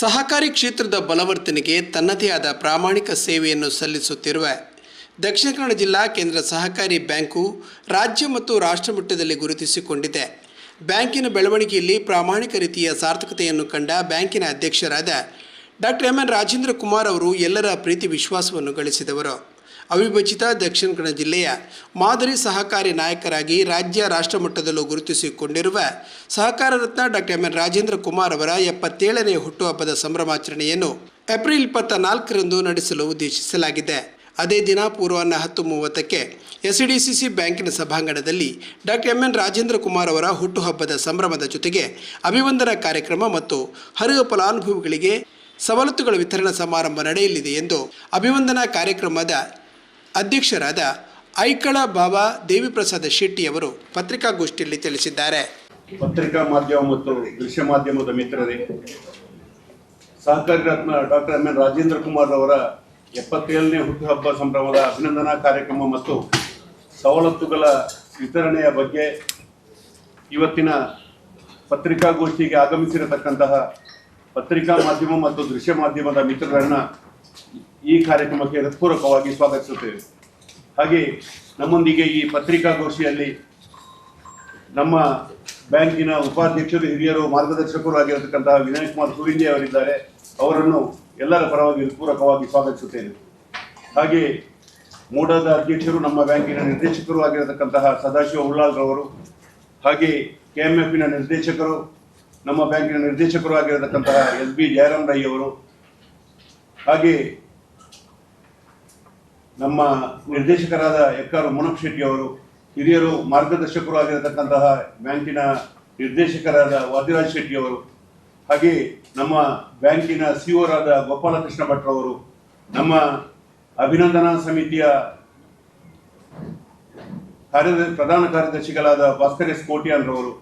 ಸಹಕಾರಿ ಕ್ಷೇತ್ರದ ಬಲವರ್ತನೆಗೆ ತನ್ನದೇ ಆದ ಪ್ರಾಮಾಣಿಕ ಸೇವೆಯನ್ನು ಸಲ್ಲಿಸುತ್ತಿರುವ ದಕ್ಷಿಣ ಕನ್ನಡ ಜಿಲ್ಲಾ ಕೇಂದ್ರ ಸಹಕಾರಿ ಬ್ಯಾಂಕು ರಾಜ್ಯ ಮತ್ತು ರಾಷ್ಟ್ರ ಮಟ್ಟದಲ್ಲಿ ಗುರುತಿಸಿಕೊಂಡಿದೆ. ಬ್ಯಾಂಕಿನ ಬೆಳವಣಿಗೆಯಲ್ಲಿ ಪ್ರಾಮಾಣಿಕ ರೀತಿಯ ಸಾರ್ಥಕತೆಯನ್ನು ಕಂಡ ಬ್ಯಾಂಕಿನ ಅಧ್ಯಕ್ಷರಾದ doctor M N Rajendra Kumar ಅವರು ಎಲ್ಲರ ಪ್ರೀತಿ ವಿಶ್ವಾಸವನ್ನು ಗಳಿಸಿದವರು. ಅವಿಭಜಿತ ದಕ್ಷಿಣ ಕನ್ನಡ ಜಿಲ್ಲೆಯ ಮಾದರಿ ಸಹಕಾರಿ ನಾಯಕರಾಗಿ ರಾಜ್ಯ ರಾಷ್ಟ್ರ ಮಟ್ಟದಲ್ಲೂ ಗುರುತಿಸಿಕೊಂಡಿರುವ ಸಹಕಾರ ರತ್ನ doctor M N Rajendra Kumar ಅವರ ಎಪ್ಪತ್ತೇಳನೇ ಹುಟ್ಟುಹಬ್ಬದ ಸಂಭ್ರಮಾಚರಣೆಯನ್ನು ಏಪ್ರಿಲ್ ಇಪ್ಪತ್ತ ನಾಲ್ಕರಂದು ನಡೆಸಲು ಉದ್ದೇಶಿಸಲಾಗಿದೆ. ಅದೇ ದಿನ ಪೂರ್ವಾಹ್ನ ಹತ್ತು ಮೂವತ್ತಕ್ಕೆ ಎಸ್ಡಿಸಿಸಿ ಬ್ಯಾಂಕಿನ ಸಭಾಂಗಣದಲ್ಲಿ doctor M N Rajendra Kumar ಅವರ ಹುಟ್ಟುಹಬ್ಬದ ಸಂಭ್ರಮದ ಜೊತೆಗೆ ಅಭಿವಂದನಾ ಕಾರ್ಯಕ್ರಮ ಮತ್ತು ಹರಿವ ಫಲಾನುಭವಿಗಳಿಗೆ ಸವಲತ್ತುಗಳ ವಿತರಣಾ ಸಮಾರಂಭ ನಡೆಯಲಿದೆ ಎಂದು ಅಭಿವಂದನಾ ಕಾರ್ಯಕ್ರಮದ ಅಧ್ಯಕ್ಷರಾದ ಐಕಳ ಬಾಬಾ ದೇವಿಪ್ರಸಾದ ಶೆಟ್ಟಿ ಅವರು ಪತ್ರಿಕಾಗೋಷ್ಠಿಯಲ್ಲಿ ತಿಳಿಸಿದ್ದಾರೆ. ಪತ್ರಿಕಾ ಮಾಧ್ಯಮ ಮತ್ತು ದೃಶ್ಯ ಮಾಧ್ಯಮದ ಮಿತ್ರರೇ, ಸಹಕಾರಿ ರತ್ನ doctor M. N. Rajendra Kumar ಅವರ ಎಪ್ಪತ್ತೇಳನೇ ಹುಟ್ಟುಹಬ್ಬ ಸಂಭ್ರಮದ ಅಭಿನಂದನಾ ಕಾರ್ಯಕ್ರಮ ಮತ್ತು ಸವಲತ್ತುಗಳ ವಿತರಣೆಯ ಬಗ್ಗೆ ಇವತ್ತಿನ ಪತ್ರಿಕಾಗೋಷ್ಠಿಗೆ ಆಗಮಿಸಿರತಕ್ಕಂತಹ ಪತ್ರಿಕಾ ಮಾಧ್ಯಮ ಮತ್ತು ದೃಶ್ಯ ಮಾಧ್ಯಮದ ಮಿತ್ರರನ್ನ ಈ ಕಾರ್ಯಕ್ರಮಕ್ಕೆ ಹೃತ್ಪೂರ್ವಕವಾಗಿ ಸ್ವಾಗತಿಸುತ್ತೇವೆ. ಹಾಗೆ ನಮ್ಮೊಂದಿಗೆ ಈ ಪತ್ರಿಕಾಗೋಷ್ಠಿಯಲ್ಲಿ ನಮ್ಮ ಬ್ಯಾಂಕಿನ ಉಪಾಧ್ಯಕ್ಷರು, ಹಿರಿಯರು, ಮಾರ್ಗದರ್ಶಕರು ಆಗಿರತಕ್ಕಂತಹ ವಿನಯ್ ಕುಮಾರ್ ಸುರಿಂಜೆ ಅವರಿದ್ದಾರೆ. ಅವರನ್ನು ಎಲ್ಲರ ಪರವಾಗಿ ಹೃತ್ಪೂರ್ವಕವಾಗಿ ಸ್ವಾಗತಿಸುತ್ತೇನೆ. ಹಾಗೆ ಮೂಡಾದ ಅಧ್ಯಕ್ಷರು, ನಮ್ಮ ಬ್ಯಾಂಕಿನ ನಿರ್ದೇಶಕರು ಆಗಿರತಕ್ಕಂತಹ ಸದಾಶಿವ ಉಳ್ಳಾಲ್ ರವರು ಹಾಗೆ ಎಫ್ನ ನಿರ್ದೇಶಕರು, ನಮ್ಮ ಬ್ಯಾಂಕಿನ ನಿರ್ದೇಶಕರು ಆಗಿರತಕ್ಕಂತಹ ಎಸ್ ಬಿ ಜಯರಾಮ್ ರೈ ಅವರು, ಹಾಗೆ ನಮ್ಮ ನಿರ್ದೇಶಕರಾದ ಎಕ್ಕಾರು ಮುನಪ್ ಶೆಟ್ಟಿ ಅವರು, ಹಿರಿಯರು ಮಾರ್ಗದರ್ಶಕರು ಆಗಿರತಕ್ಕಂತಹ ಬ್ಯಾಂಕಿನ ನಿರ್ದೇಶಕರಾದ ವಾದಿರಾಜ್ ಶೆಟ್ಟಿ ಅವರು, ಹಾಗೆ ನಮ್ಮ ಬ್ಯಾಂಕಿನ ಸಿಒರಾದ ಗೋಪಾಲಕೃಷ್ಣ ಭಟ್ರವರು ನಮ್ಮ ಅಭಿನಂದನಾ ಸಮಿತಿಯ ಕಾರ್ಯ, ಪ್ರಧಾನ ಕಾರ್ಯದರ್ಶಿಗಳಾದ ಭಾಸ್ಕರ್ ಎಸ್ ಕೋಟ್ಯಾನ್ ರವರು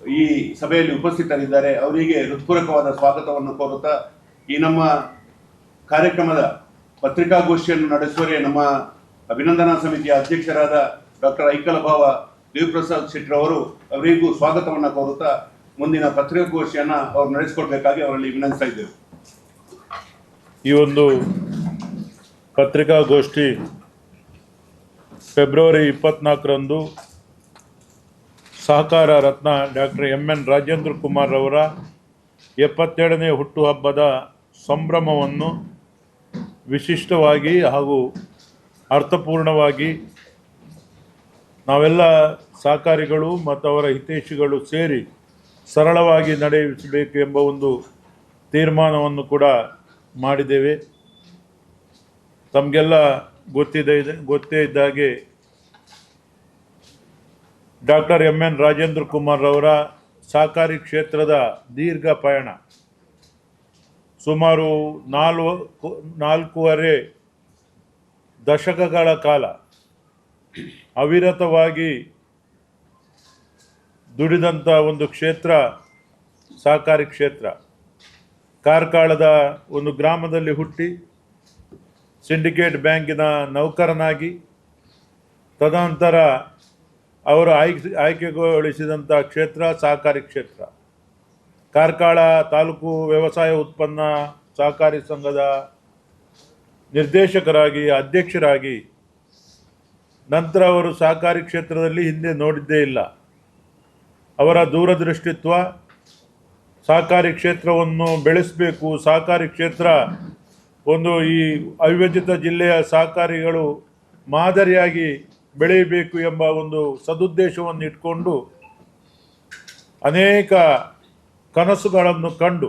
ಈ ಸಭೆಯಲ್ಲಿ ಉಪಸ್ಥಿತರಿದ್ದಾರೆ. ಅವರಿಗೆ ಹೃತ್ಪೂರ್ವಕವಾದ ಸ್ವಾಗತವನ್ನು ಕೋರುತ್ತಾ ಈ ನಮ್ಮ ಕಾರ್ಯಕ್ರಮದ ಪತ್ರಿಕಾಗೋಷ್ಠಿಯನ್ನು ನಡೆಸುವರೆ ನಮ್ಮ ಅಭಿನಂದನಾ ಸಮಿತಿಯ ಅಧ್ಯಕ್ಷರಾದ ಡಾಕ್ಟರ್ ಐಕಲ ಭಾವ ದೇವಪ್ರಸಾದ್ ಶೆಟ್ಟರವರು ಅವರಿಗೂ ಸ್ವಾಗತವನ್ನು ಕೋರುತ್ತಾ ಮುಂದಿನ ಪತ್ರಿಕಾಗೋಷ್ಠಿಯನ್ನು ಅವರು ನಡೆಸಿಕೊಡ್ಬೇಕಾಗಿ ಅವರಲ್ಲಿ ವಿನಂತಿಸ್ತಾ ಇದ್ದೇವೆ. ಈ ಒಂದು ಪತ್ರಿಕಾಗೋಷ್ಠಿ ಫೆಬ್ರವರಿ ಇಪ್ಪತ್ನಾಲ್ಕರಂದು ಸಹಕಾರ ರತ್ನ doctor M N Rajendra Kumar ಅವರ ಎಪ್ಪತ್ತೆರಡನೇ ಹುಟ್ಟುಹಬ್ಬದ ಸಂಭ್ರಮವನ್ನು ವಿಶಿಷ್ಟವಾಗಿ ಹಾಗೂ ಅರ್ಥಪೂರ್ಣವಾಗಿ ನಾವೆಲ್ಲ ಸಹಕಾರಿಗಳು ಮತ್ತು ಅವರ ಹಿತೈಷಿಗಳು ಸೇರಿ ಸರಳವಾಗಿ ನಡೆಸಬೇಕು ಎಂಬ ಒಂದು ತೀರ್ಮಾನವನ್ನು ಕೂಡ ಮಾಡಿದ್ದೇವೆ. ತಮಗೆಲ್ಲ ಗೊತ್ತಿದೆ, ಗೊತ್ತೇ ಇದ್ದಾಗೆ doctor M N Rajendra Kumar ಅವರ ಸಹಕಾರಿ ಕ್ಷೇತ್ರದ ದೀರ್ಘ ಪಯಣ. ಸುಮಾರು ನಾಲ್ಕು ನಾಲ್ಕೂವರೆ ದಶಕಗಳ ಕಾಲ ಅವಿರತವಾಗಿ ದುಡಿದಂಥ ಒಂದು ಕ್ಷೇತ್ರ, ಸಹಕಾರಿ ಕ್ಷೇತ್ರ. ಕಾರ್ಕಳದ ಒಂದು ಗ್ರಾಮದಲ್ಲಿ ಹುಟ್ಟಿ ಸಿಂಡಿಕೇಟ್ ಬ್ಯಾಂಕಿನ ನೌಕರನಾಗಿ, ತದನಂತರ ಅವರು ಆಯ್ಕೆ ಆಯ್ಕೆಗೊಳಿಸಿದಂಥ ಕ್ಷೇತ್ರ, ಸಹಕಾರಿ ಕ್ಷೇತ್ರ. ಕಾರ್ಕಳ ತಾಲೂಕು ವ್ಯವಸಾಯ ಉತ್ಪನ್ನ ಸಹಕಾರಿ ಸಂಘದ ನಿರ್ದೇಶಕರಾಗಿ, ಅಧ್ಯಕ್ಷರಾಗಿ ನಂತರ ಅವರು ಸಹಕಾರಿ ಕ್ಷೇತ್ರದಲ್ಲಿ ಹಿಂದೆ ನೋಡಿದ್ದೇ ಇಲ್ಲ. ಅವರ ದೂರದೃಷ್ಟಿತ್ವ, ಸಹಕಾರಿ ಕ್ಷೇತ್ರವನ್ನು ಬೆಳೆಸಬೇಕು, ಸಹಕಾರಿ ಕ್ಷೇತ್ರ ಒಂದು ಈ ಅವಿಭಜಿತ ಜಿಲ್ಲೆಯ ಸಹಕಾರಿಗಳು ಮಾದರಿಯಾಗಿ ಬೆಳೆಯಬೇಕು ಎಂಬ ಒಂದು ಸದುದ್ದೇಶವನ್ನು ಇಟ್ಕೊಂಡು ಅನೇಕ ಕನಸುಗಳನ್ನು ಕಂಡು,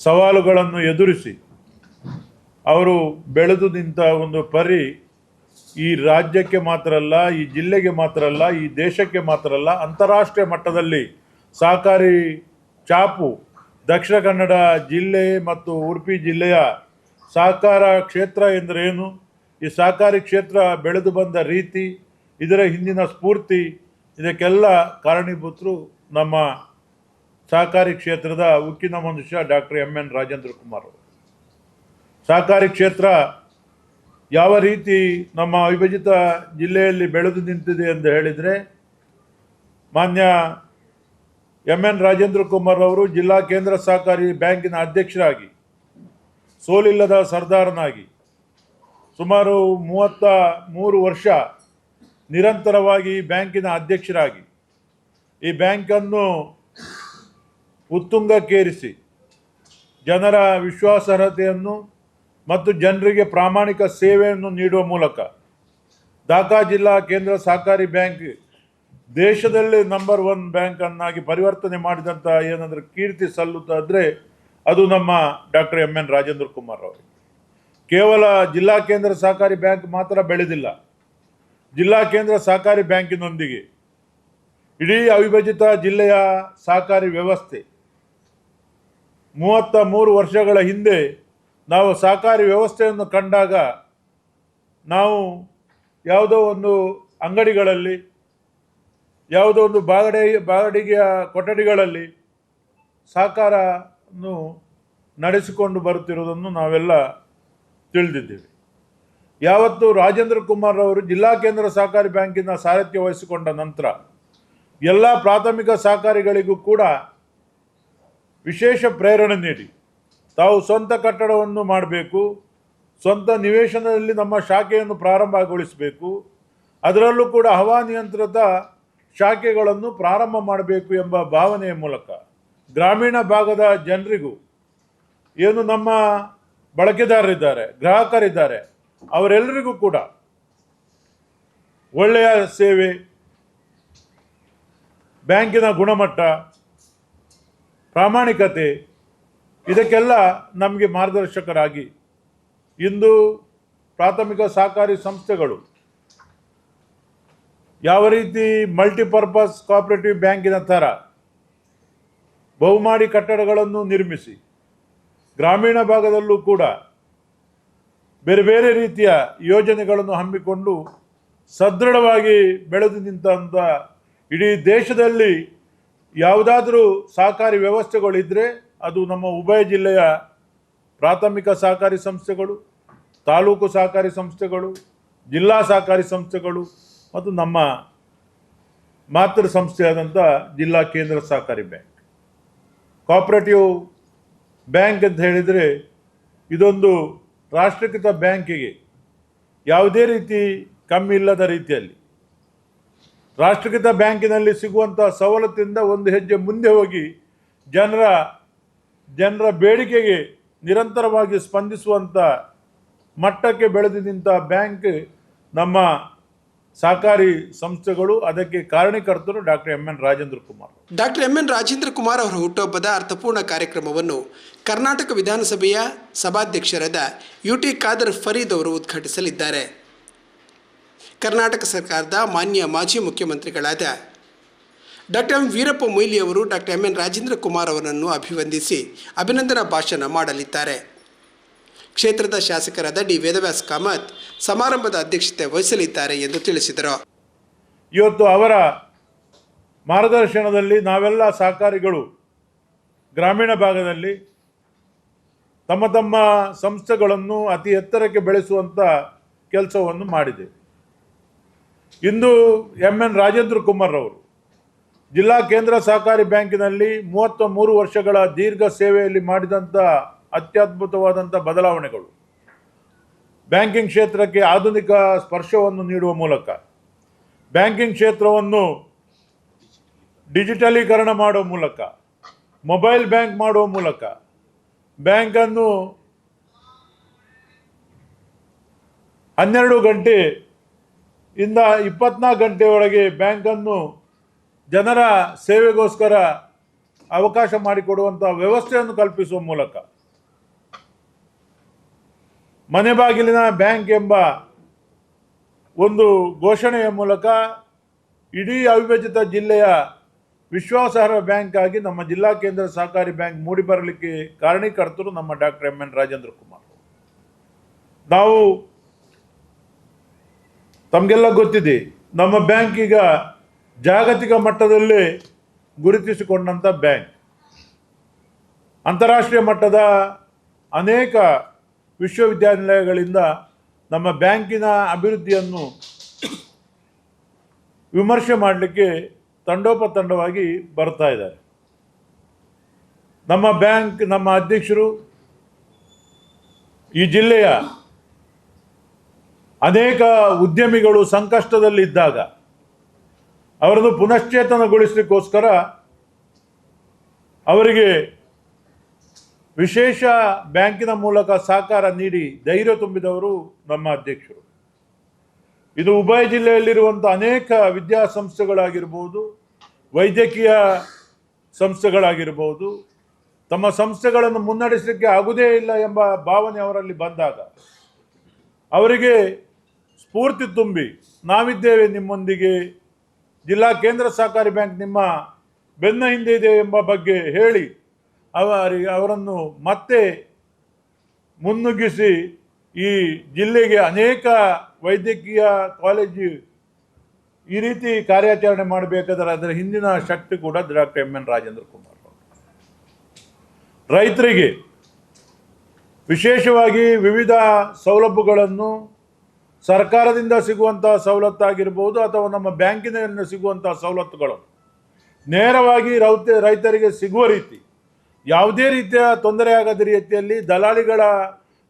ಸವಾಲುಗಳನ್ನು ಎದುರಿಸಿ, ಅವರು ಬೆಳೆದು ನಿಂತ ಒಂದು ಪರಿ ಈ ರಾಜ್ಯಕ್ಕೆ ಮಾತ್ರ ಅಲ್ಲ, ಈ ಜಿಲ್ಲೆಗೆ ಮಾತ್ರ ಅಲ್ಲ, ಈ ದೇಶಕ್ಕೆ ಮಾತ್ರ ಅಲ್ಲ, ಅಂತಾರಾಷ್ಟ್ರೀಯ ಮಟ್ಟದಲ್ಲಿ ಸಹಕಾರಿ ಚಾಪು ದಕ್ಷಿಣ ಕನ್ನಡ ಜಿಲ್ಲೆ ಮತ್ತು ಉಡುಪಿ ಜಿಲ್ಲೆಯ ಸಹಕಾರ ಕ್ಷೇತ್ರ ಎಂದರೇನು? ಈ ಸಹಕಾರಿ ಕ್ಷೇತ್ರ ಬೆಳೆದು ಬಂದ ರೀತಿ, ಇದರ ಹಿಂದಿನ ಸ್ಫೂರ್ತಿ, ಇದಕ್ಕೆಲ್ಲ ಕಾರಣೀಭೂತರು ನಮ್ಮ ಸಹಕಾರಿ ಕ್ಷೇತ್ರದ ಉಕ್ಕಿನ ಮನುಷ್ಯ doctor M N Rajendra Kumar ಸಹಕಾರಿ ಕ್ಷೇತ್ರ ಯಾವ ರೀತಿ ನಮ್ಮ ಅವಿಭಜಿತ ಜಿಲ್ಲೆಯಲ್ಲಿ ಬೆಳೆದು ನಿಂತಿದೆ ಎಂದು ಹೇಳಿದರೆ, ಮಾನ್ಯ ಎಂ ಎನ್ ರಾಜೇಂದ್ರ ಕುಮಾರ್ ಅವರು ಜಿಲ್ಲಾ ಕೇಂದ್ರ ಸಹಕಾರಿ ಬ್ಯಾಂಕಿನ ಅಧ್ಯಕ್ಷರಾಗಿ, ಸೋಲಿಲ್ಲದ ಸರ್ದಾರನಾಗಿ ಸುಮಾರು ಮೂವತ್ತ ಮೂರು ವರ್ಷ ನಿರಂತರವಾಗಿ ಬ್ಯಾಂಕಿನ ಅಧ್ಯಕ್ಷರಾಗಿ ಈ ಬ್ಯಾಂಕನ್ನು ಉತ್ತುಂಗಕ್ಕೇರಿಸಿ ಜನರ ವಿಶ್ವಾಸಾರ್ಹತೆಯನ್ನು ಮತ್ತು ಜನರಿಗೆ ಪ್ರಾಮಾಣಿಕ ಸೇವೆಯನ್ನು ನೀಡುವ ಮೂಲಕ ಢಾಕಾ ಜಿಲ್ಲಾ ಕೇಂದ್ರ ಸಹಕಾರಿ ಬ್ಯಾಂಕ್ ದೇಶದಲ್ಲಿ ನಂಬರ್ ಒನ್ ಬ್ಯಾಂಕನ್ನಾಗಿ ಪರಿವರ್ತನೆ ಮಾಡಿದಂಥ ಏನಂದ್ರೆ ಕೀರ್ತಿ ಸಲ್ಲುತ್ತಾದ್ರೆ ಅದು ನಮ್ಮ doctor M N Rajendra Kumar ಅವರು. ಕೇವಲ ಜಿಲ್ಲಾ ಕೇಂದ್ರ ಸಹಕಾರಿ ಬ್ಯಾಂಕ್ ಮಾತ್ರ ಬೆಳೆದಿಲ್ಲ. ಜಿಲ್ಲಾ ಕೇಂದ್ರ ಸಹಕಾರಿ ಬ್ಯಾಂಕಿನೊಂದಿಗೆ ಇಡೀ ಅವಿಭಜಿತ ಜಿಲ್ಲೆಯ ಸಹಕಾರಿ ವ್ಯವಸ್ಥೆ. ಮೂವತ್ತ ಮೂರು ವರ್ಷಗಳ ಹಿಂದೆ ನಾವು ಸಹಕಾರಿ ವ್ಯವಸ್ಥೆಯನ್ನು ಕಂಡಾಗ ನಾವು ಯಾವುದೋ ಒಂದು ಅಂಗಡಿಗಳಲ್ಲಿ, ಯಾವುದೋ ಒಂದು ಬಾಗಡೆ, ಬಾಗಡಿಗೆಯ ಕೊಠಡಿಗಳಲ್ಲಿ ಸಹಕಾರವನ್ನು ನಡೆಸಿಕೊಂಡು ಬರುತ್ತಿರುವುದನ್ನು ನಾವೆಲ್ಲ ತಿಳಿದಿದ್ದೇವೆ. ಯಾವತ್ತು ರಾಜೇಂದ್ರ ಕುಮಾರ್ ಅವರು ಜಿಲ್ಲಾ ಕೇಂದ್ರ ಸಹಕಾರಿ ಬ್ಯಾಂಕಿನ ಸಾರಥ್ಯ ವಹಿಸಿಕೊಂಡ ನಂತರ ಎಲ್ಲ ಪ್ರಾಥಮಿಕ ಸಹಕಾರಿಗಳಿಗೂ ಕೂಡ ವಿಶೇಷ ಪ್ರೇರಣೆ ನೀಡಿ. ತಾವು ಸ್ವಂತ ಕಟ್ಟಡವನ್ನು ಮಾಡಬೇಕು. ಸ್ವಂತ ನಿವೇಶನದಲ್ಲಿ ನಮ್ಮ ಶಾಖೆಯನ್ನು ಪ್ರಾರಂಭಗೊಳಿಸಬೇಕು. ಅದರಲ್ಲೂ ಕೂಡ ಹವಾನಿಯಂತ್ರಿತ ಶಾಖೆಗಳನ್ನು ಪ್ರಾರಂಭ ಮಾಡಬೇಕು ಎಂಬ ಭಾವನೆಯ ಮೂಲಕ ಗ್ರಾಮೀಣ ಭಾಗದ ಜನರಿಗೂ, ಏನು ನಮ್ಮ ಬಳಕೆದಾರರಿದ್ದಾರೆ, ಗ್ರಾಹಕರಿದ್ದಾರೆ, ಅವರೆಲ್ಲರಿಗೂ ಕೂಡ ಒಳ್ಳೆಯ ಸೇವೆ ಬ್ಯಾಂಕಿನ ಗುಣಮಟ್ಟ, ಪ್ರಾಮಾಣಿಕತೆ, ಇದಕ್ಕೆಲ್ಲ ನಮಗೆ ಮಾರ್ಗದರ್ಶಕರಾಗಿ ಇಂದು ಪ್ರಾಥಮಿಕ ಸಹಕಾರಿ ಸಂಸ್ಥೆಗಳು ಯಾವ ರೀತಿ ಮಲ್ಟಿಪರ್ಪಸ್ ಕೋಆಪರೇಟಿವ್ ಬ್ಯಾಂಕಿನ ಥರ ಬಹುಮಾಡಿ ಕಟ್ಟಡಗಳನ್ನು ನಿರ್ಮಿಸಿ ಗ್ರಾಮೀಣ ಭಾಗದಲ್ಲೂ ಕೂಡ ಬೇರೆ ಬೇರೆ ರೀತಿಯ ಯೋಜನೆಗಳನ್ನು ಹಮ್ಮಿಕೊಂಡು ಸದೃಢವಾಗಿ ಬೆಳೆದು ನಿಂತಂಥ ಇಡೀ ದೇಶದಲ್ಲಿ ಯಾವುದಾದರೂ ಸಹಕಾರಿ ವ್ಯವಸ್ಥೆಗಳಿದ್ದರೆ ಅದು ನಮ್ಮ ಉಭಯ ಜಿಲ್ಲೆಯ ಪ್ರಾಥಮಿಕ ಸಹಕಾರಿ ಸಂಸ್ಥೆಗಳು, ತಾಲೂಕು ಸಹಕಾರಿ ಸಂಸ್ಥೆಗಳು, ಜಿಲ್ಲಾ ಸಹಕಾರಿ ಸಂಸ್ಥೆಗಳು ಮತ್ತು ನಮ್ಮ ಮಾತೃ ಸಂಸ್ಥೆಯಾದಂಥ ಜಿಲ್ಲಾ ಕೇಂದ್ರ ಸಹಕಾರಿ ಬ್ಯಾಂಕ್. ಕೋಆಪರೇಟಿವ್ ಬ್ಯಾಂಕ್ ಅಂತ ಹೇಳಿದರೆ ಇದೊಂದು ರಾಷ್ಟ್ರೀಕೃತ ಬ್ಯಾಂಕಿಗೆ ಯಾವುದೇ ರೀತಿ ಕಮ್ಮಿ ಇಲ್ಲದ ರೀತಿಯಲ್ಲಿ ರಾಷ್ಟ್ರೀಕೃತ ಬ್ಯಾಂಕಿನಲ್ಲಿ ಸಿಗುವಂಥ ಸವಲತ್ತಿಂದ ಒಂದು ಹೆಜ್ಜೆ ಮುಂದೆ ಹೋಗಿ ಜನರ ಜನರ ಬೇಡಿಕೆಗೆ ನಿರಂತರವಾಗಿ ಸ್ಪಂದಿಸುವಂಥ ಮಟ್ಟಕ್ಕೆ ಬೆಳೆದು ನಿಂತ ಬ್ಯಾಂಕ್ ನಮ್ಮ ಸಹಕಾರಿ ಸಂಸ್ಥೆಗಳು, ಅದಕ್ಕೆ ಕಾರಣೀಕರ್ತರು doctor M N Rajendra Kumar. Doctor M N Rajendra Kumar ಅವರ ಹುಟ್ಟುಹಬ್ಬದ ಅರ್ಥಪೂರ್ಣ ಕಾರ್ಯಕ್ರಮವನ್ನು ಕರ್ನಾಟಕ ವಿಧಾನಸಭೆಯ ಸಭಾಧ್ಯಕ್ಷರಾದ ಯು ಟಿ ಖಾದರ್ ಫರೀದ್ ಅವರು ಉದ್ಘಾಟಿಸಲಿದ್ದಾರೆ. ಕರ್ನಾಟಕ ಸರ್ಕಾರದ ಮಾನ್ಯ ಮಾಜಿ ಮುಖ್ಯಮಂತ್ರಿಗಳಾದ ಡಾಕ್ಟರ್ ಎಂ ವೀರಪ್ಪ ಮೊಯ್ಲಿ ಅವರು, doctor M N Rajendra Kumar ಅವರನ್ನು ಅಭಿವಂದಿಸಿ ಅಭಿನಂದನಾ ಭಾಷಣ ಮಾಡಲಿದ್ದಾರೆ. ಕ್ಷೇತ್ರದ ಶಾಸಕರಾದ ಡಿ ವೇದವ್ಯಾಸ್ ಕಾಮತ್ ಸಮಾರಂಭದ ಅಧ್ಯಕ್ಷತೆ ವಹಿಸಲಿದ್ದಾರೆ ಎಂದು ತಿಳಿಸಿದರು. ಇವತ್ತು ಅವರ ಮಾರ್ಗದರ್ಶನದಲ್ಲಿ ನಾವೆಲ್ಲ ಸಹಕಾರಿಗಳು ಗ್ರಾಮೀಣ ಭಾಗದಲ್ಲಿ ತಮ್ಮ ತಮ್ಮ ಸಂಸ್ಥೆಗಳನ್ನು ಅತಿ ಎತ್ತರಕ್ಕೆ ಬೆಳೆಸುವಂಥ ಕೆಲಸವನ್ನು ಮಾಡಿದೆ ಇಂದು ಎಂ ಎನ್ ರಾಜೇಂದ್ರ ಕುಮಾರ್ ಅವರು ಜಿಲ್ಲಾ ಕೇಂದ್ರ ಸಹಕಾರಿ ಬ್ಯಾಂಕಿನಲ್ಲಿ ಮೂವತ್ತ ಮೂರು ವರ್ಷಗಳ ದೀರ್ಘ ಸೇವೆಯಲ್ಲಿ ಮಾಡಿದಂಥ ಅತ್ಯದ್ಭುತವಾದಂಥ ಬದಲಾವಣೆಗಳು. ಬ್ಯಾಂಕಿಂಗ್ ಕ್ಷೇತ್ರಕ್ಕೆ ಆಧುನಿಕ ಸ್ಪರ್ಶವನ್ನು ನೀಡುವ ಮೂಲಕ ಬ್ಯಾಂಕಿಂಗ್ ಕ್ಷೇತ್ರವನ್ನು ಡಿಜಿಟಲೀಕರಣ ಮಾಡುವ ಮೂಲಕ, ಮೊಬೈಲ್ ಬ್ಯಾಂಕ್ ಮಾಡುವ ಮೂಲಕ ಬ್ಯಾಂಕನ್ನು ಹನ್ನೆರಡು ಗಂಟೆ ಇಂದ ಇಪ್ಪತ್ನಾಲ್ಕು ಗಂಟೆಯೊಳಗೆ ಬ್ಯಾಂಕನ್ನು ಜನರ ಸೇವೆಗೋಸ್ಕರ ಅವಕಾಶ ಮಾಡಿಕೊಡುವಂಥ ವ್ಯವಸ್ಥೆಯನ್ನು ಕಲ್ಪಿಸುವ ಮೂಲಕ ಮನೆ ಬಾಗಿಲಿನ ಬ್ಯಾಂಕ್ ಎಂಬ ಒಂದು ಘೋಷಣೆಯ ಮೂಲಕ ಇಡೀ ಅವಿಭಜಿತ ಜಿಲ್ಲೆಯ ವಿಶ್ವಾಸಾರ್ಹ ಬ್ಯಾಂಕ್ ಆಗಿ ನಮ್ಮ ಜಿಲ್ಲಾ ಕೇಂದ್ರ ಸಹಕಾರಿ ಬ್ಯಾಂಕ್ ಮೂಡಿಬರಲಿಕ್ಕೆ ಕಾರಣೀಕರ್ತರು ನಮ್ಮ doctor M N Rajendra Kumar. ನಾವು ತಮಗೆಲ್ಲ ಗೊತ್ತಿದೆ, ನಮ್ಮ ಬ್ಯಾಂಕ್ ಈಗ ಜಾಗತಿಕ ಮಟ್ಟದಲ್ಲಿ ಗುರುತಿಸಿಕೊಂಡಂಥ ಬ್ಯಾಂಕ್. ಅಂತಾರಾಷ್ಟ್ರೀಯ ಮಟ್ಟದ ಅನೇಕ ವಿಶ್ವವಿದ್ಯಾನಿಲಯಗಳಿಂದ ನಮ್ಮ ಬ್ಯಾಂಕಿನ ಅಭಿವೃದ್ಧಿಯನ್ನು ವಿಮರ್ಶೆ ಮಾಡಲಿಕ್ಕೆ ತಂಡೋಪತಂಡವಾಗಿ ಬರ್ತಾ ಇದ್ದಾರೆ. ನಮ್ಮ ಬ್ಯಾಂಕ್, ನಮ್ಮ ಅಧ್ಯಕ್ಷರು ಈ ಜಿಲ್ಲೆಯ ಅನೇಕ ಉದ್ಯಮಿಗಳು ಸಂಕಷ್ಟದಲ್ಲಿದ್ದಾಗ ಅವರನ್ನು ಪುನಶ್ಚೇತನಗೊಳಿಸಲಿಕ್ಕೋಸ್ಕರ ಅವರಿಗೆ ವಿಶೇಷ ಬ್ಯಾಂಕಿನ ಮೂಲಕ ಸಹಕಾರ ನೀಡಿ ಧೈರ್ಯ ತುಂಬಿದವರು ನಮ್ಮ ಅಧ್ಯಕ್ಷರು. ಇದು ಉಭಯ ಜಿಲ್ಲೆಯಲ್ಲಿರುವಂಥ ಅನೇಕ ವಿದ್ಯಾಸಂಸ್ಥೆಗಳಾಗಿರ್ಬೋದು, ವೈದ್ಯಕೀಯ ಸಂಸ್ಥೆಗಳಾಗಿರ್ಬೋದು, ತಮ್ಮ ಸಂಸ್ಥೆಗಳನ್ನು ಮುನ್ನಡೆಸಲಿಕ್ಕೆ ಆಗುವುದೇ ಇಲ್ಲ ಎಂಬ ಭಾವನೆ ಅವರಲ್ಲಿ ಬಂದಾಗ ಅವರಿಗೆ ಸ್ಫೂರ್ತಿ ತುಂಬಿ ನಾವಿದ್ದೇವೆ ನಿಮ್ಮೊಂದಿಗೆ ಜಿಲ್ಲಾ ಕೇಂದ್ರ ಸಹಕಾರಿ ಬ್ಯಾಂಕ್ ನಿಮ್ಮ ಬೆನ್ನ ಹಿಂದೆ ಇದೆ ಎಂಬ ಬಗ್ಗೆ ಹೇಳಿ ಅವರಿಗೆ ಅವರನ್ನು ಮತ್ತೆ ಮುನ್ನುಗ್ಗಿಸಿ ಈ ಜಿಲ್ಲೆಗೆ ಅನೇಕ ವೈದ್ಯಕೀಯ ಕಾಲೇಜು ಈ ರೀತಿ ಕಾರ್ಯಾಚರಣೆ ಮಾಡಬೇಕಾದ್ರೆ ಅದರ ಹಿಂದಿನ ಶಕ್ತಿ ಕೂಡ doctor M N Rajendra Kumar. ರೈತರಿಗೆ ವಿಶೇಷವಾಗಿ ವಿವಿಧ ಸೌಲಭ್ಯಗಳನ್ನು ಸರ್ಕಾರದಿಂದ ಸಿಗುವಂಥ ಸವಲತ್ತಾಗಿರ್ಬೋದು ಅಥವಾ ನಮ್ಮ ಬ್ಯಾಂಕಿನಿಂದ ಸಿಗುವಂಥ ಸವಲತ್ತುಗಳು. ನೇರವಾಗಿ ರೌತ, ರೈತರಿಗೆ ಸಿಗುವ ರೀತಿ, ಯಾವುದೇ ರೀತಿಯ ತೊಂದರೆ ಆಗದ ರೀತಿಯಲ್ಲಿ ದಲಾಳಿಗಳ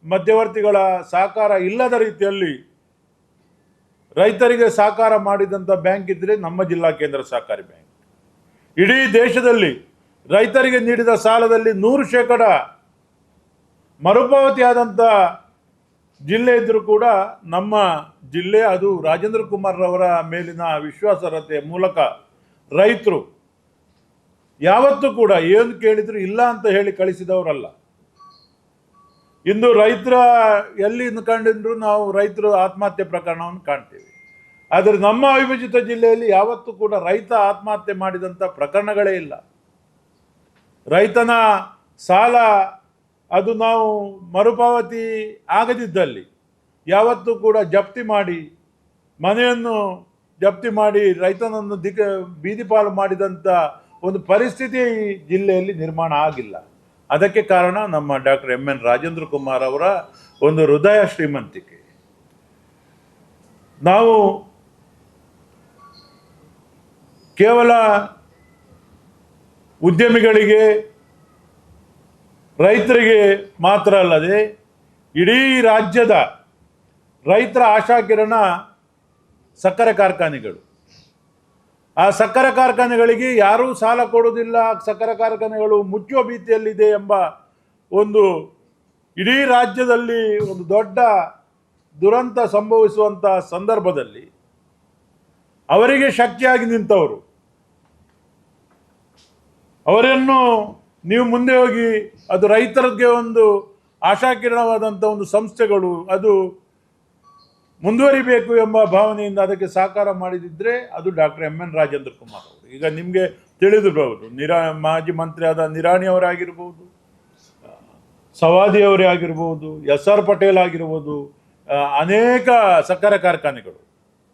ಮಧ್ಯವರ್ತಿಗಳ ಸಹಕಾರ ಇಲ್ಲದ ರೀತಿಯಲ್ಲಿ ರೈತರಿಗೆ ಸಹಕಾರ ಮಾಡಿದಂಥ ಬ್ಯಾಂಕ್ ಇದ್ದರೆ ನಮ್ಮ ಜಿಲ್ಲಾ ಕೇಂದ್ರ ಸಹಕಾರಿ ಬ್ಯಾಂಕ್. ಇಡೀ ದೇಶದಲ್ಲಿ ರೈತರಿಗೆ ನೀಡಿದ ಸಾಲದಲ್ಲಿ ನೂರು ಶೇಕಡ ಮರುಪಾವತಿ ಆದಂಥ ಜಿಲ್ಲೆ ಇದ್ದರೂ ಕೂಡ ನಮ್ಮ ಜಿಲ್ಲೆ, ಅದು ರಾಜೇಂದ್ರ ಕುಮಾರ್ ರವರ ಮೇಲಿನ ವಿಶ್ವಾಸಾರ್ಹತೆಯ ಮೂಲಕ ರೈತರು ಯಾವತ್ತೂ ಕೂಡ ಏನು ಕೇಳಿದ್ರು ಇಲ್ಲ ಅಂತ ಹೇಳಿ ಕಳಿಸಿದವರಲ್ಲ. ಇಂದು ರೈತರ ಎಲ್ಲಿ ಕಂಡಿದ್ರು ನಾವು ರೈತರು ಆತ್ಮಹತ್ಯೆ ಪ್ರಕರಣವನ್ನು ಕಾಣ್ತೀವಿ. ಆದರೆ ನಮ್ಮ ಅವಿಭಜಿತ ಜಿಲ್ಲೆಯಲ್ಲಿ ಯಾವತ್ತೂ ಕೂಡ ರೈತ ಆತ್ಮಹತ್ಯೆ ಮಾಡಿದಂಥ ಪ್ರಕರಣಗಳೇ ಇಲ್ಲ. ರೈತನ ಸಾಲ ಅದು ನಾವು ಮರುಪಾವತಿ ಆಗದಿದ್ದಲ್ಲಿ ಯಾವತ್ತೂ ಕೂಡ ಜಪ್ತಿ ಮಾಡಿ ಮನೆಯನ್ನು ಜಪ್ತಿ ಮಾಡಿ ರೈತನನ್ನು ದಿಕ್ಕ ಬೀದಿಪಾಲು ಮಾಡಿದಂಥ ಒಂದು ಪರಿಸ್ಥಿತಿ ಈ ಜಿಲ್ಲೆಯಲ್ಲಿ ನಿರ್ಮಾಣ ಆಗಿಲ್ಲ. ಅದಕ್ಕೆ ಕಾರಣ ನಮ್ಮ doctor M N Rajendra Kumar ಅವರ ಒಂದು ಹೃದಯ ಶ್ರೀಮಂತಿಕೆ. ನಾವು ಕೇವಲ ಉದ್ಯಮಿಗಳಿಗೆ ರೈತರಿಗೆ ಮಾತ್ರ ಅಲ್ಲದೆ ಇಡೀ ರಾಜ್ಯದ ರೈತರ ಆಶಾಕಿರಣ ಸಕ್ಕರೆ ಕಾರ್ಖಾನೆಗಳು. ಆ ಸಕ್ಕರೆ ಕಾರ್ಖಾನೆಗಳಿಗೆ ಯಾರೂ ಸಾಲ ಕೊಡುವುದಿಲ್ಲ. ಸಕ್ಕರೆ ಕಾರ್ಖಾನೆಗಳು ಮುಚ್ಚುವ ಭೀತಿಯಲ್ಲಿದೆ ಎಂಬ ಒಂದು ಇಡೀ ರಾಜ್ಯದಲ್ಲಿ ಒಂದು ದೊಡ್ಡ ದುರಂತ ಸಂಭವಿಸುವಂಥ ಸಂದರ್ಭದಲ್ಲಿ ಅವರಿಗೆ ಶಕ್ತಿಯಾಗಿ ನಿಂತವರು. ಅವರನ್ನು ನೀವು ಮುಂದೆ ಹೋಗಿ ಅದು ರೈತರಿಗೆ ಒಂದು ಆಶಾಕಿರಣವಾದಂಥ ಒಂದು ಸಂಸ್ಥೆಗಳು ಅದು ಮುಂದುವರಿಬೇಕು ಎಂಬ ಭಾವನೆಯಿಂದ ಅದಕ್ಕೆ ಸಹಕಾರ ಮಾಡಿದಿದ್ದರೆ ಅದು doctor M N Rajendra Kumar ಅವರು. ಈಗ ನಿಮಗೆ ತಿಳಿದಿರಬಹುದು, ನಿರಾ ಮಾಜಿ ಆದ ನಿರಾಣಿ ಅವರಾಗಿರ್ಬೋದು ಸವಾದಿ ಅವರೇ ಆಗಿರ್ಬೋದು ಎಸ್ ಆರ್ ಪಟೇಲ್ ಆಗಿರ್ಬೋದು ಅನೇಕ ಸಕ್ಕರೆ ಕಾರ್ಖಾನೆಗಳು.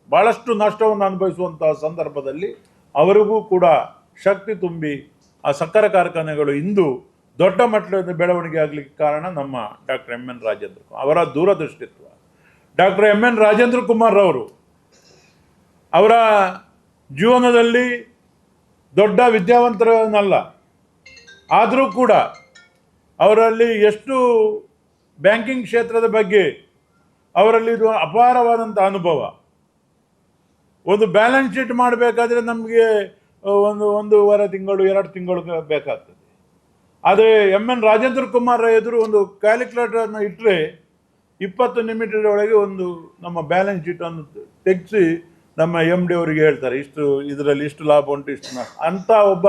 ಭಾಳಷ್ಟು ನಷ್ಟವನ್ನು ಅನುಭವಿಸುವಂತಹ ಸಂದರ್ಭದಲ್ಲಿ ಅವರಿಗೂ ಕೂಡ ಶಕ್ತಿ ತುಂಬಿ ಆ ಸಕ್ಕರೆ ಕಾರ್ಖಾನೆಗಳು ಇಂದು ದೊಡ್ಡ ಮಟ್ಟದ ಬೆಳವಣಿಗೆ ಆಗಲಿಕ್ಕೆ ಕಾರಣ ನಮ್ಮ ಡಾಕ್ಟರ್ ಎಂ ಎನ್ ರಾಜೇಂದ್ರ ಅವರ ದೂರದೃಷ್ಟಿತ್ವ. Doctor M N Rajendra Kumar ಅವರು ಅವರ ಜೀವನದಲ್ಲಿ ದೊಡ್ಡ ವಿದ್ಯಾವಂತರನ್ನಲ್ಲ ಆದರೂ ಕೂಡ ಅವರಲ್ಲಿ ಎಷ್ಟು ಬ್ಯಾಂಕಿಂಗ್ ಕ್ಷೇತ್ರದ ಬಗ್ಗೆ ಅವರಲ್ಲಿ ಇದು ಅಪಾರವಾದಂಥ ಅನುಭವ. ಒಂದು ಬ್ಯಾಲೆನ್ಸ್ ಶೀಟ್ ಮಾಡಬೇಕಾದ್ರೆ ನಮಗೆ ಒಂದು ಒಂದೂವರೆ ತಿಂಗಳು, ಎರಡು ತಿಂಗಳು ಬೇಕಾಗ್ತದೆ. ಆದರೆ ಎಂ ಎನ್ ರಾಜೇಂದ್ರ ಕುಮಾರ್ ಎದುರು ಒಂದು ಕ್ಯಾಲ್ಕುಲೇಟರನ್ನು ಇಟ್ಟರೆ ಇಪ್ಪತ್ತು ನಿಮಿಷದ ಒಳಗೆ ಒಂದು ನಮ್ಮ ಬ್ಯಾಲೆನ್ಸ್ ಶೀಟನ್ನು ತೆಗೆಸಿ ನಮ್ಮ ಎಂ ಡಿ ಅವರಿಗೆ ಹೇಳ್ತಾರೆ, ಇಷ್ಟು ಇದರಲ್ಲಿ ಇಷ್ಟು ಲಾಭ ಉಂಟು, ಇಷ್ಟು ನಷ್ಟ. ಅಂಥ ಒಬ್ಬ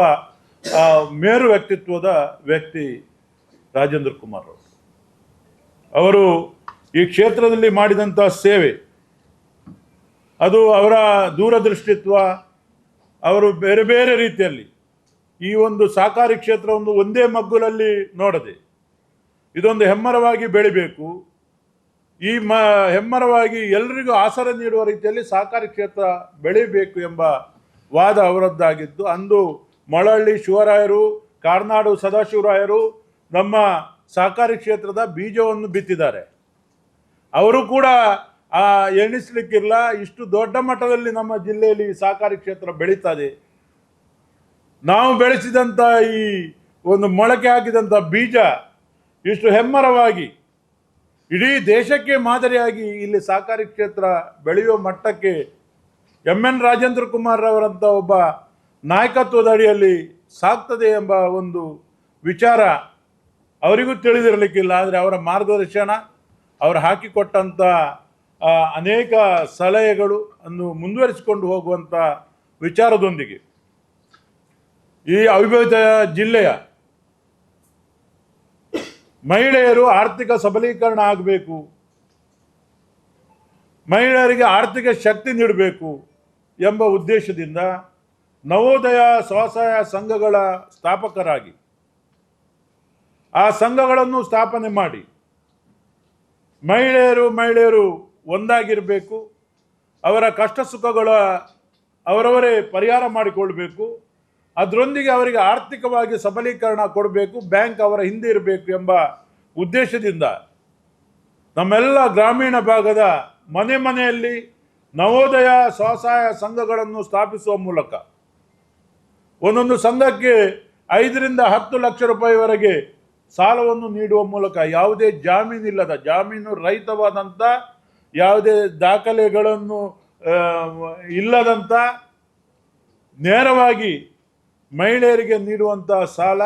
ಮೇರು ವ್ಯಕ್ತಿತ್ವದ ವ್ಯಕ್ತಿ ರಾಜೇಂದ್ರ ಕುಮಾರ್ ಅವರು ಅವರು ಈ ಕ್ಷೇತ್ರದಲ್ಲಿ ಮಾಡಿದಂಥ ಸೇವೆ, ಅದು ಅವರ ದೂರದೃಷ್ಟಿತ್ವ ಅವರು ಬೇರೆ ಬೇರೆ ರೀತಿಯಲ್ಲಿ ಈ ಒಂದು ಸಹಕಾರಿ ಕ್ಷೇತ್ರವನ್ನು ಒಂದೇ ಮಗ್ಗುಲಲ್ಲಿ ನೋಡದೆ ಇದೊಂದು ಹೆಮ್ಮರವಾಗಿ ಬೆಳಿಬೇಕು. ಈ ಮ, ಹೆಮ್ಮರವಾಗಿ ಎಲ್ರಿಗೂ ಆಸರೆ ನೀಡುವ ರೀತಿಯಲ್ಲಿ ಸಹಕಾರಿ ಕ್ಷೇತ್ರ ಬೆಳಿಬೇಕು ಎಂಬ ವಾದ ಅವರದ್ದಾಗಿದ್ದು, ಅಂದು ಮೊಳಹಳ್ಳಿ ಶಿವರಾಯರು, ಕಾರ್ನಾಡು ಸದಾಶಿವರಾಯರು ನಮ್ಮ ಸಹಕಾರಿ ಕ್ಷೇತ್ರದ ಬೀಜವನ್ನು ಬಿತ್ತಿದ್ದಾರೆ. ಅವರು ಕೂಡ ಆ ಎಣಿಸ್ಲಿಕ್ಕಿಲ್ಲ, ಇಷ್ಟು ದೊಡ್ಡ ಮಟ್ಟದಲ್ಲಿ ನಮ್ಮ ಜಿಲ್ಲೆಯಲ್ಲಿ ಸಹಕಾರಿ ಕ್ಷೇತ್ರ ಬೆಳೀತದೆ. ನಾವು ಬೆಳೆಸಿದಂಥ ಈ ಒಂದು ಮೊಳಕೆ ಹಾಕಿದಂಥ ಬೀಜ ಇಷ್ಟು ಹೆಮ್ಮರವಾಗಿ, ಇಡೀ ದೇಶಕ್ಕೆ ಮಾದರಿಯಾಗಿ ಇಲ್ಲಿ ಸಹಕಾರಿ ಕ್ಷೇತ್ರ ಬೆಳೆಯುವ ಮಟ್ಟಕ್ಕೆ ಎಂ ಎನ್ ರಾಜೇಂದ್ರ ಕುಮಾರ್ ಅವರಂಥ ಒಬ್ಬ ನಾಯಕತ್ವದ ಅಡಿಯಲ್ಲಿ ಸಾಗ್ತದೆ ಎಂಬ ಒಂದು ವಿಚಾರ ಅವರಿಗೂ ತಿಳಿದಿರಲಿಕ್ಕಿಲ್ಲ. ಆದರೆ ಅವರ ಮಾರ್ಗದರ್ಶನ, ಅವರು ಹಾಕಿಕೊಟ್ಟಂಥ ಅನೇಕ ಸಲಹೆಗಳು ಅನ್ನು ಮುಂದುವರಿಸಿಕೊಂಡು ಹೋಗುವಂಥ ವಿಚಾರದೊಂದಿಗೆ ಈ ಅವಿಭಜಿತ ಜಿಲ್ಲೆಯ ಮಹಿಳೆಯರು ಆರ್ಥಿಕ ಸಬಲೀಕರಣ ಆಗಬೇಕು, ಮಹಿಳೆಯರಿಗೆ ಆರ್ಥಿಕ ಶಕ್ತಿ ನೀಡಬೇಕು ಎಂಬ ಉದ್ದೇಶದಿಂದ ನವೋದಯ ಸ್ವಸಹಾಯ ಸಂಘಗಳ ಸ್ಥಾಪಕರಾಗಿ ಆ ಸಂಘಗಳನ್ನು ಸ್ಥಾಪನೆ ಮಾಡಿ ಮಹಿಳೆಯರು ಮಹಿಳೆಯರು ಒಂದಾಗಿರಬೇಕು, ಅವರ ಕಷ್ಟ ಸುಖಗಳ ಅವರವರೇ ಪರಿಹಾರ ಮಾಡಿಕೊಳ್ಬೇಕು, ಅದರೊಂದಿಗೆ ಅವರಿಗೆ ಆರ್ಥಿಕವಾಗಿ ಸಬಲೀಕರಣ ಕೊಡಬೇಕು, ಬ್ಯಾಂಕ್ ಅವರ ಹಿಂದೆ ಇರಬೇಕು ಎಂಬ ಉದ್ದೇಶದಿಂದ ನಮ್ಮೆಲ್ಲ ಗ್ರಾಮೀಣ ಭಾಗದ ಮನೆ ಮನೆಯಲ್ಲಿ ನವೋದಯ ಸ್ವಸಹಾಯ ಸಂಘಗಳನ್ನು ಸ್ಥಾಪಿಸುವ ಮೂಲಕ ಒಂದೊಂದು ಸಂಘಕ್ಕೆ ಐದರಿಂದ ಹತ್ತು ಲಕ್ಷ ರೂಪಾಯಿವರೆಗೆ ಸಾಲವನ್ನು ನೀಡುವ ಮೂಲಕ ಯಾವುದೇ ಜಾಮೀನಿಲ್ಲದ ಜಾಮೀನು ರಹಿತವಾದಂಥ ಯಾವುದೇ ದಾಖಲೆಗಳನ್ನು ಇಲ್ಲದಂಥ ನೇರವಾಗಿ ಮಹಿಳೆಯರಿಗೆ ನೀಡುವಂಥ ಸಾಲ,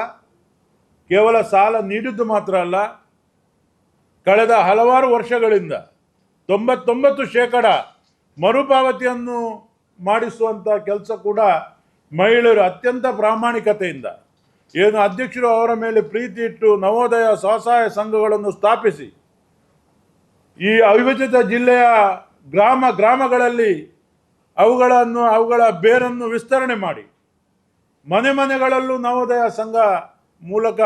ಕೇವಲ ಸಾಲ ನೀಡಿದ್ದು ಮಾತ್ರ ಅಲ್ಲ, ಕಳೆದ ಹಲವಾರು ವರ್ಷಗಳಿಂದ ತೊಂಬತ್ತೊಂಬತ್ತು ಶೇಕಡ ಮರುಪಾವತಿಯನ್ನು ಮಾಡಿಸುವಂಥ ಕೆಲಸ ಕೂಡ ಮಹಿಳೆಯರು ಅತ್ಯಂತ ಪ್ರಾಮಾಣಿಕತೆಯಿಂದ. ಏನು ಅಧ್ಯಕ್ಷರು ಅವರ ಮೇಲೆ ಪ್ರೀತಿ ಇಟ್ಟು ನವೋದಯ ಸ್ವಸಹಾಯ ಸಂಘಗಳನ್ನು ಸ್ಥಾಪಿಸಿ ಈ ಅವಿಭಜಿತ ಜಿಲ್ಲೆಯ ಗ್ರಾಮ ಗ್ರಾಮಗಳಲ್ಲಿ ಅವುಗಳನ್ನು, ಅವುಗಳ ಬೇರನ್ನು ವಿಸ್ತರಣೆ ಮಾಡಿ. ಮನೆ ಮನೆಗಳಲ್ಲೂ ನವೋದಯ ಸಂಘ ಮೂಲಕ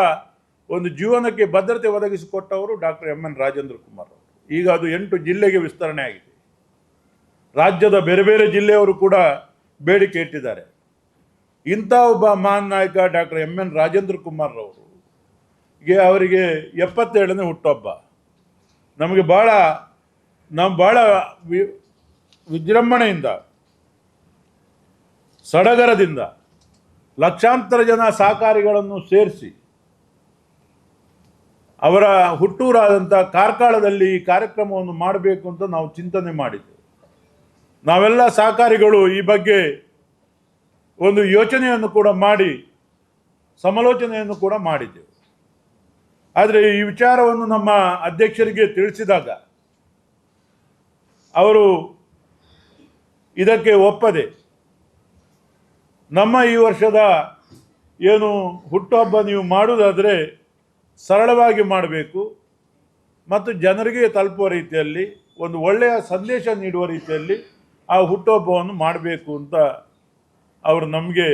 ಒಂದು ಜೀವನಕ್ಕೆ ಭದ್ರತೆ ಒದಗಿಸಿಕೊಟ್ಟವರು doctor M N Rajendra Kumar ಅವರು. ಈಗ ಅದು ಎಂಟು ಜಿಲ್ಲೆಗೆ ವಿಸ್ತರಣೆ ಆಗಿದೆ. ರಾಜ್ಯದ ಬೇರೆ ಬೇರೆ ಜಿಲ್ಲೆಯವರು ಕೂಡ ಬೇಡಿಕೆ ಇಟ್ಟಿದ್ದಾರೆ. ಇಂಥ ಒಬ್ಬ ಮಹಾನ್ ನಾಯಕ doctor M N Rajendra Kumar ಅವರು ಅವರಿಗೆ ಎಪ್ಪತ್ತೇಳನೇ ಹುಟ್ಟುಹಬ್ಬ. ನಮಗೆ ಭಾಳ ನಾವು ಭಾಳ ವಿ, ವಿಜೃಂಭಣೆಯಿಂದ, ಸಡಗರದಿಂದ ಲಕ್ಷಾಂತರ ಜನ ಸಹಕಾರಿಗಳನ್ನು ಸೇರಿಸಿ ಅವರ ಹುಟ್ಟೂರಾದಂಥ ಕಾರ್ಕಳದಲ್ಲಿ ಈ ಕಾರ್ಯಕ್ರಮವನ್ನು ಮಾಡಬೇಕು ಅಂತ ನಾವು ಚಿಂತನೆ ಮಾಡಿದ್ದೆವು. ನಾವೆಲ್ಲ ಸಹಕಾರಿಗಳು ಈ ಬಗ್ಗೆ ಒಂದು ಯೋಚನೆಯನ್ನು ಕೂಡ ಮಾಡಿ, ಸಮಾಲೋಚನೆಯನ್ನು ಕೂಡ ಮಾಡಿದ್ದೆವು. ಆದರೆ ಈ ವಿಚಾರವನ್ನು ನಮ್ಮ ಅಧ್ಯಕ್ಷರಿಗೆ ತಿಳಿಸಿದಾಗ ಅವರು ಇದಕ್ಕೆ ಒಪ್ಪದೆ ನಮ್ಮ ಈ ವರ್ಷದ ಏನು ಹುಟ್ಟುಹಬ್ಬ ನೀವು ಮಾಡುವುದಾದರೆ ಸರಳವಾಗಿ ಮಾಡಬೇಕು ಮತ್ತು ಜನರಿಗೆ ತಲುಪುವ ರೀತಿಯಲ್ಲಿ, ಒಂದು ಒಳ್ಳೆಯ ಸಂದೇಶ ನೀಡುವ ರೀತಿಯಲ್ಲಿ ಆ ಹುಟ್ಟುಹಬ್ಬವನ್ನು ಮಾಡಬೇಕು ಅಂತ ಅವರು ನಮಗೆ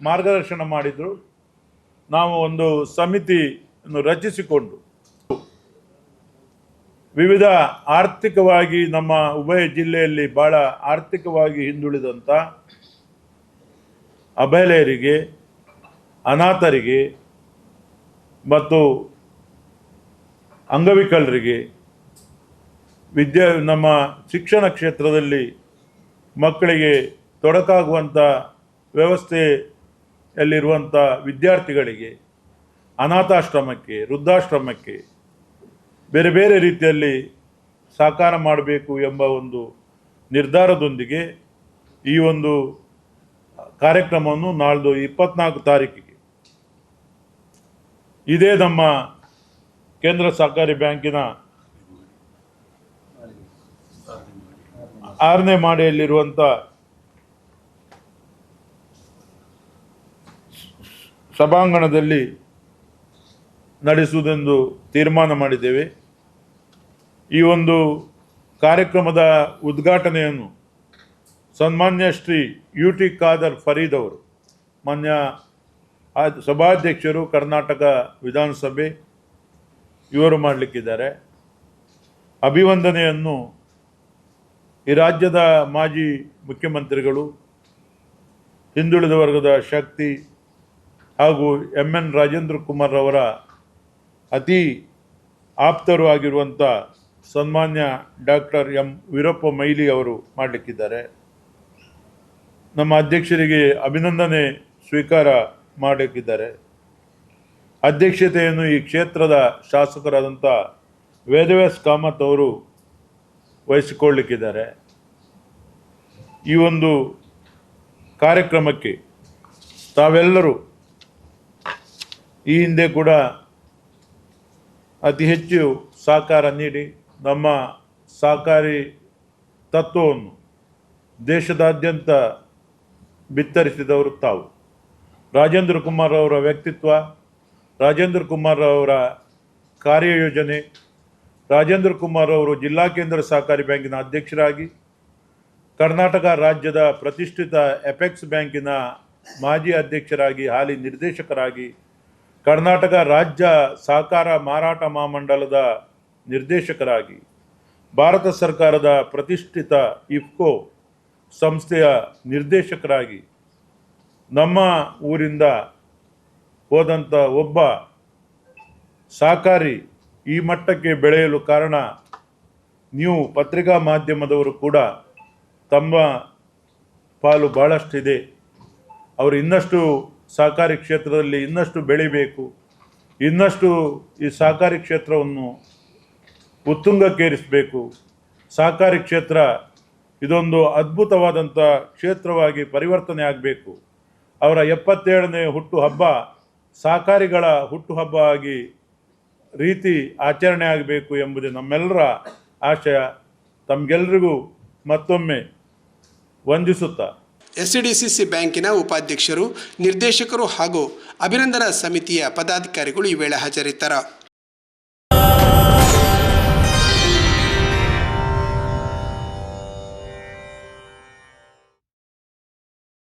ಮಾರ್ಗದರ್ಶನ ಮಾಡಿದರು. ನಾವು ಒಂದು ಸಮಿತಿಯನ್ನು ರಚಿಸಿಕೊಂಡು ವಿವಿಧ ಆರ್ಥಿಕವಾಗಿ ನಮ್ಮ ಉಭಯ ಜಿಲ್ಲೆಯಲ್ಲಿ ಭಾಳ ಆರ್ಥಿಕವಾಗಿ ಹಿಂದುಳಿದಂಥ ಅಬಲೆಯರಿಗೆ ಅನಾಥರಿಗೆ ಮತ್ತು ಅಂಗವಿಕಲರಿಗೆ ವಿದ್ಯಾ ನಮ್ಮ ಶಿಕ್ಷಣ ಕ್ಷೇತ್ರದಲ್ಲಿ ಮಕ್ಕಳಿಗೆ ತೊಡಕಾಗುವಂಥ ವ್ಯವಸ್ಥೆಯಲ್ಲಿರುವಂಥ ವಿದ್ಯಾರ್ಥಿಗಳಿಗೆ ಅನಾಥಾಶ್ರಮಕ್ಕೆ, ವೃದ್ಧಾಶ್ರಮಕ್ಕೆ ಬೇರೆ ಬೇರೆ ರೀತಿಯಲ್ಲಿ ಸಾಕಾರ ಮಾಡಬೇಕು ಎಂಬ ಒಂದು ನಿರ್ಧಾರದೊಂದಿಗೆ ಈ ಒಂದು ಕಾರ್ಯಕ್ರಮವನ್ನು ನಾಳ್ದು ಇಪ್ಪತ್ನಾಲ್ಕು ತಾರೀಕಿಗೆ. ಇದೇ ನಮ್ಮ ಕೇಂದ್ರ ಸಹಕಾರಿ ಬ್ಯಾಂಕಿನ ಆರನೇ ಮಾಡಿಯಲ್ಲಿರುವಂಥ ಸಭಾಂಗಣದಲ್ಲಿ ನಡೆಸುವುದೆಂದು ತೀರ್ಮಾನ ಮಾಡಿದ್ದೇವೆ. ಈ ಒಂದು ಕಾರ್ಯಕ್ರಮದ ಉದ್ಘಾಟನೆಯನ್ನು ಸನ್ಮಾನ್ಯ ಶ್ರೀ ಯು ಟಿ ಖಾದರ್ ಫರೀದ್ ಅವರು, ಮಾನ್ಯ ಸಭಾಧ್ಯಕ್ಷರು, ಕರ್ನಾಟಕ ವಿಧಾನಸಭೆ ಇವರು ಮಾಡಲಿಕ್ಕಿದ್ದಾರೆ. ಅಭಿವಂದನೆಯನ್ನು ಈ ರಾಜ್ಯದ ಮಾಜಿ ಮುಖ್ಯಮಂತ್ರಿಗಳು, ಹಿಂದುಳಿದ ವರ್ಗದ ಶಕ್ತಿ ಹಾಗೂ ಎಂ ಎನ್ ರಾಜೇಂದ್ರ ಕುಮಾರ್ ಅವರ ಅತಿ ಆಪ್ತರು ಆಗಿರುವಂಥ ಸನ್ಮಾನ್ಯ ಡಾಕ್ಟರ್ ಎಂ ವೀರಪ್ಪ ಮೈಲಿ ಅವರು ಮಾಡಲಿಕ್ಕಿದ್ದಾರೆ. ನಮ್ಮ ಅಧ್ಯಕ್ಷರಿಗೆ ಅಭಿನಂದನೆ ಸ್ವೀಕಾರ ಮಾಡಲಿಕ್ಕಿದ್ದಾರೆ. ಅಧ್ಯಕ್ಷತೆಯನ್ನು ಈ ಕ್ಷೇತ್ರದ ಶಾಸಕರಾದಂಥ ವೇದವ್ಯಾಸ್ ಕಾಮತ್ ಅವರು ವಹಿಸಿಕೊಳ್ಳಿಕ್ಕಿದ್ದಾರೆ. ಈ ಒಂದು ಕಾರ್ಯಕ್ರಮಕ್ಕೆ ತಾವೆಲ್ಲರೂ ಈ ಹಿಂದೆ ಕೂಡ ಅತಿ ಹೆಚ್ಚು ಸಹಕಾರ ನೀಡಿ ನಮ್ಮ ಸಹಕಾರಿ ತತ್ವವನ್ನು ದೇಶದಾದ್ಯಂತ ಬಿತ್ತರಿಸಿದವರು ತಾವು. ರಾಜೇಂದ್ರ ಕುಮಾರ್ ಅವರ ವ್ಯಕ್ತಿತ್ವ, ರಾಜೇಂದ್ರ ಕುಮಾರ್ ಅವರ ಕಾರ್ಯಯೋಜನೆ, ರಾಜೇಂದ್ರ ಕುಮಾರ್ ಅವರು ಜಿಲ್ಲಾ ಕೇಂದ್ರ ಸಹಕಾರಿ ಬ್ಯಾಂಕಿನ ಅಧ್ಯಕ್ಷರಾಗಿ, ಕರ್ನಾಟಕ ರಾಜ್ಯದ ಪ್ರತಿಷ್ಠಿತ ಎಪೆಕ್ಸ್ ಬ್ಯಾಂಕಿನ ಮಾಜಿ ಅಧ್ಯಕ್ಷರಾಗಿ, ಹಾಲಿ ನಿರ್ದೇಶಕರಾಗಿ ಕರ್ನಾಟಕ ರಾಜ್ಯ ಸಹಕಾರ ಮಾರಾಟ ಮಹಾಮಂಡಲದ ನಿರ್ದೇಶಕರಾಗಿ ಭಾರತ ಸರ್ಕಾರದ ಪ್ರತಿಷ್ಠಿತ ಇಫ್ಕೋ ಸಂಸ್ಥೆಯ ನಿರ್ದೇಶಕರಾಗಿ ನಮ್ಮ ಊರಿಂದ ಹೋದಂಥ ಒಬ್ಬ ಸಹಕಾರಿ ಈ ಮಟ್ಟಕ್ಕೆ ಬೆಳೆಯಲು ಕಾರಣ ನೀವು ಪತ್ರಿಕಾ ಮಾಧ್ಯಮದವರು ಕೂಡ ತಮ್ಮ ಪಾಲು ಭಾಳಷ್ಟಿದೆ ಅವರು ಇನ್ನಷ್ಟು ಸಹಕಾರಿ ಕ್ಷೇತ್ರದಲ್ಲಿ ಇನ್ನಷ್ಟು ಬೆಳಿಬೇಕು. ಇನ್ನಷ್ಟು ಈ ಸಹಕಾರಿ ಕ್ಷೇತ್ರವನ್ನು ಉತ್ತುಂಗಕ್ಕೇರಿಸಬೇಕು. ಸಹಕಾರಿ ಕ್ಷೇತ್ರ ಇದೊಂದು ಅದ್ಭುತವಾದಂಥ ಕ್ಷೇತ್ರವಾಗಿ ಪರಿವರ್ತನೆ ಆಗಬೇಕು. ಅವರ ಎಪ್ಪತ್ತೇಳನೇ ಹುಟ್ಟು ಹಬ್ಬ ಸಹಕಾರಿಗಳ ಹುಟ್ಟು ಹಬ್ಬ ಆಗಿ ರೀತಿ ಆಚರಣೆ ಆಗಬೇಕು ಎಂಬುದೇ ನಮ್ಮೆಲ್ಲರ ಆಶಯ. ತಮಗೆಲ್ಲರಿಗೂ ಮತ್ತೊಮ್ಮೆ ವಂದಿಸುತ್ತಾ. ಎಸ್ಡಿಸಿಸಿ ಬ್ಯಾಂಕಿನ ಉಪಾಧ್ಯಕ್ಷರು ನಿರ್ದೇಶಕರು ಹಾಗೂ ಅಭಿನಂದನಾ ಸಮಿತಿಯ ಪದಾಧಿಕಾರಿಗಳು ಈ ವೇಳೆ ಹಾಜರಿದ್ದರು.